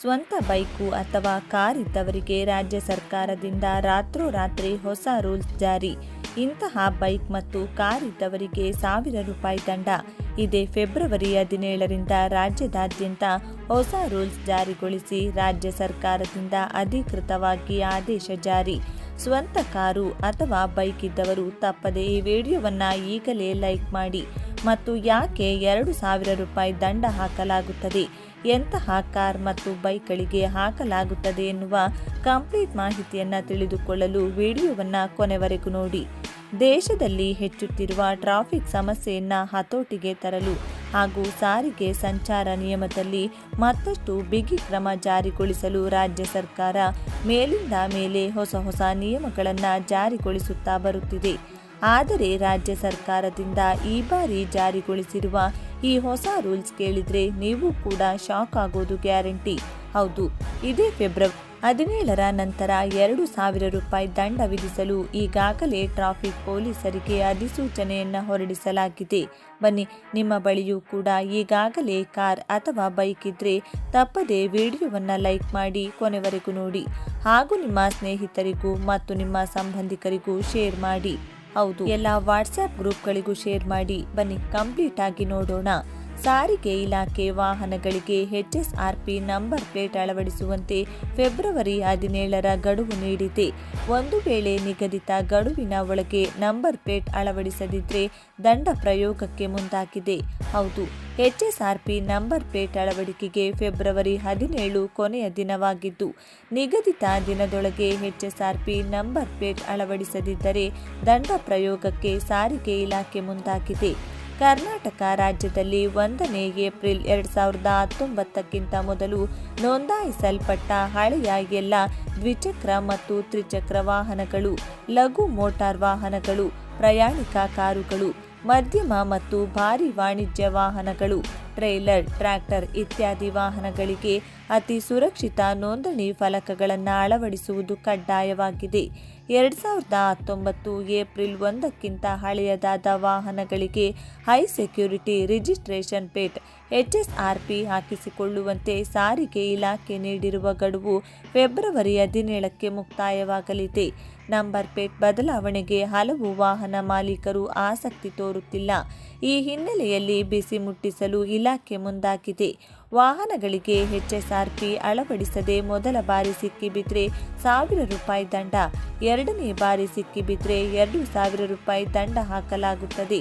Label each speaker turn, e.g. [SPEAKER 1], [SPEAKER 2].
[SPEAKER 1] ಸ್ವಂತ ಬೈಕು ಅಥವಾ ಕಾರ್ ಇದ್ದವರಿಗೆ ರಾಜ್ಯ ಸರ್ಕಾರದಿಂದ ರಾತ್ರೋರಾತ್ರಿ ಹೊಸ ರೂಲ್ಸ್ ಜಾರಿ. ಇಂತಹ ಬೈಕ್ ಮತ್ತು ಕಾರ್ ಇದ್ದವರಿಗೆ ಸಾವಿರ ರೂಪಾಯಿ ದಂಡ. ಇದೇ ಫೆಬ್ರವರಿ ಹದಿನೇಳರಿಂದ ರಾಜ್ಯದಾದ್ಯಂತ ಹೊಸ ರೂಲ್ಸ್ ಜಾರಿಗೊಳಿಸಿ ರಾಜ್ಯ ಸರ್ಕಾರದಿಂದ ಅಧಿಕೃತವಾಗಿ ಆದೇಶ ಜಾರಿ. ಸ್ವಂತ ಕಾರು ಅಥವಾ ಬೈಕ್ ಇದ್ದವರು ತಪ್ಪದೆ ಈ ವಿಡಿಯೋವನ್ನು ಈಗಲೇ ಲೈಕ್ ಮಾಡಿ. ಮತ್ತು ಯಾಕೆ ಎರಡು ಸಾವಿರ ರೂಪಾಯಿ ದಂಡ ಹಾಕಲಾಗುತ್ತದೆ? ಎಂತಹ ಕಾರ್ ಮತ್ತು ಬೈಕ್ಗಳಿಗೆ ಹಾಕಲಾಗುತ್ತದೆ ಎನ್ನುವ ಕಂಪ್ಲೀಟ್ ಮಾಹಿತಿಯನ್ನು ತಿಳಿದುಕೊಳ್ಳಲು ವಿಡಿಯೋವನ್ನು ಕೊನೆವರೆಗೂ ನೋಡಿ. ದೇಶದಲ್ಲಿ ಹೆಚ್ಚುತ್ತಿರುವ ಟ್ರಾಫಿಕ್ ಸಮಸ್ಯೆಯನ್ನು ಹತೋಟಿಗೆ ತರಲು ಹಾಗೂ ಸಾರಿಗೆ ಸಂಚಾರ ನಿಯಮದಲ್ಲಿ ಮತ್ತಷ್ಟು ಬಿಗಿ ಕ್ರಮ ಜಾರಿಗೊಳಿಸಲು ರಾಜ್ಯ ಸರ್ಕಾರ ಮೇಲಿಂದ ಮೇಲೆ ಹೊಸ ಹೊಸ ನಿಯಮಗಳನ್ನು ಜಾರಿಗೊಳಿಸುತ್ತಾ ಬರುತ್ತಿದೆ. ಆದರೆ ರಾಜ್ಯ ಸರ್ಕಾರದಿಂದ ಈ ಬಾರಿ ಜಾರಿಗೊಳಿಸಿರುವ ಈ ಹೊಸ ರೂಲ್ಸ್ ಕೇಳಿದ್ರೆ ನೀವು ಕೂಡ ಶಾಕ್ ಆಗೋದು ಗ್ಯಾರಂಟಿ. ಹೌದು, ಇದೇ ಫೆಬ್ರವರಿ ಹದಿನೇಳರ ನಂತರ ಎರಡು ಸಾವಿರ ರೂಪಾಯಿ ದಂಡ ವಿಧಿಸಲು ಈಗಾಗಲೇ ಟ್ರಾಫಿಕ್ ಪೊಲೀಸರಿಗೆ ಅಧಿಸೂಚನೆಯನ್ನು ಹೊರಡಿಸಲಾಗಿದೆ. ಬನ್ನಿ, ನಿಮ್ಮ ಬಳಿಯೂ ಕೂಡ ಈಗಾಗಲೇ ಕಾರ್ ಅಥವಾ ಬೈಕ್ ಇದ್ರೆ ತಪ್ಪದೆ ವಿಡಿಯೋವನ್ನು ಲೈಕ್ ಮಾಡಿ ಕೊನೆವರೆಗೂ ನೋಡಿ. ಹಾಗೂ ನಿಮ್ಮ ಸ್ನೇಹಿತರಿಗೂ ಮತ್ತು ನಿಮ್ಮ ಸಂಬಂಧಿಕರಿಗೂ ಶೇರ್ ಮಾಡಿ. ಹೌದು. ಎಲ್ಲ ವಾಟ್ಸ್ಆಪ್ ಗ್ರೂಪ್ಗಳಿಗೂ ಶೇರ್ ಮಾಡಿ ಬನ್ನಿ. ಕಂಪ್ಲೀಟ್ ಆಗಿ ನೋಡೋಣ. ಸಾರಿಗೆ ಇಲಾಖೆ ವಾಹನಗಳಿಗೆ ಎಚ್ಎಸ್ಆರ್ಪಿ ನಂಬರ್ ಪ್ಲೇಟ್ ಅಳವಡಿಸುವಂತೆ ಫೆಬ್ರವರಿ ಹದಿನೇಳರ ಗಡುವು ನೀಡಿದೆ. ಒಂದು ವೇಳೆ ನಿಗದಿತ ಗಡುವಿನ ಒಳಗೆ ನಂಬರ್ ಪ್ಲೇಟ್ ಅಳವಡಿಸದಿದ್ದರೆ ದಂಡ ಪ್ರಯೋಗಕ್ಕೆ ಮುಂದಾಗಿದೆ. ಹೌದು, ಎಚ್ಎಸ್ಆರ್ಪಿ ನಂಬರ್ ಪ್ಲೇಟ್ ಅಳವಡಿಕೆಗೆ ಫೆಬ್ರವರಿ ಹದಿನೇಳು ಕೊನೆಯ ದಿನವಾಗಿದ್ದು, ನಿಗದಿತ ದಿನದೊಳಗೆ ಎಚ್ಎಸ್ಆರ್ಪಿ ನಂಬರ್ ಪ್ಲೇಟ್ ಅಳವಡಿಸದಿದ್ದರೆ ದಂಡ ಪ್ರಯೋಗಕ್ಕೆ ಸಾರಿಗೆ ಇಲಾಖೆ ಮುಂದಾಗಿದೆ. ಕರ್ನಾಟಕ ರಾಜ್ಯದಲ್ಲಿ ಒಂದನೇ ಏಪ್ರಿಲ್ ಎರಡು ಸಾವಿರದ ಹತ್ತೊಂಬತ್ತಕ್ಕಿಂತ ಮೊದಲು ನೋಂದಾಯಿಸಲ್ಪಟ್ಟ ಹಳೆಯ ಎಲ್ಲ ದ್ವಿಚಕ್ರ ಮತ್ತು ತ್ರಿಚಕ್ರ ವಾಹನಗಳು, ಲಘು ಮೋಟಾರ್ ವಾಹನಗಳು, ಪ್ರಯಾಣಿಕ ಕಾರುಗಳು, ಮಧ್ಯಮ ಮತ್ತು ಭಾರಿ ವಾಣಿಜ್ಯ ವಾಹನಗಳು, ಟ್ರೈಲರ್, ಟ್ರ್ಯಾಕ್ಟರ್ ಇತ್ಯಾದಿ ವಾಹನಗಳಿಗೆ ಅತಿ ಸುರಕ್ಷಿತ ನೋಂದಣಿ ಫಲಕಗಳನ್ನು ಅಳವಡಿಸುವುದು ಕಡ್ಡಾಯವಾಗಿದೆ. ಎರಡು ಸಾವಿರದ ಹತ್ತೊಂಬತ್ತು ಏಪ್ರಿಲ್ ಒಂದಕ್ಕಿಂತ ಹಳೆಯದಾದ ವಾಹನಗಳಿಗೆ high security registration plate HSRP ಹಾಕಿಸಿಕೊಳ್ಳುವಂತೆ ಸಾರಿಗೆ ಇಲಾಖೆ ನೀಡಿರುವ ಗಡುವು ಫೆಬ್ರವರಿ ಹದಿನೇಳಕ್ಕೆ ಮುಕ್ತಾಯವಾಗಲಿದೆ. ನಂಬರ್ ಪ್ಲೇಟ್ ಬದಲಾವಣೆಗೆ ಹಲವು ವಾಹನ ಮಾಲೀಕರು ಆಸಕ್ತಿ ತೋರುತ್ತಿಲ್ಲ. ಈ ಹಿನ್ನೆಲೆಯಲ್ಲಿ ಬಿಸಿ ಮುಟ್ಟಿಸಲು ಇಲಾಖೆ ಮುಂದಾಗಿದೆ. ವಾಹನಗಳಿಗೆ ಎಚ್ಎಸ್ಆರ್ಪಿ ಅಳವಡಿಸದೆ ಮೊದಲ ಬಾರಿ ಸಿಕ್ಕಿಬಿದ್ರೆ ಸಾವಿರ ರೂಪಾಯಿ ದಂಡ, ಎರಡನೇ ಬಾರಿ ಸಿಕ್ಕಿಬಿದ್ರೆ ಎರಡು ಸಾವಿರ ರೂಪಾಯಿ ದಂಡ ಹಾಕಲಾಗುತ್ತದೆ.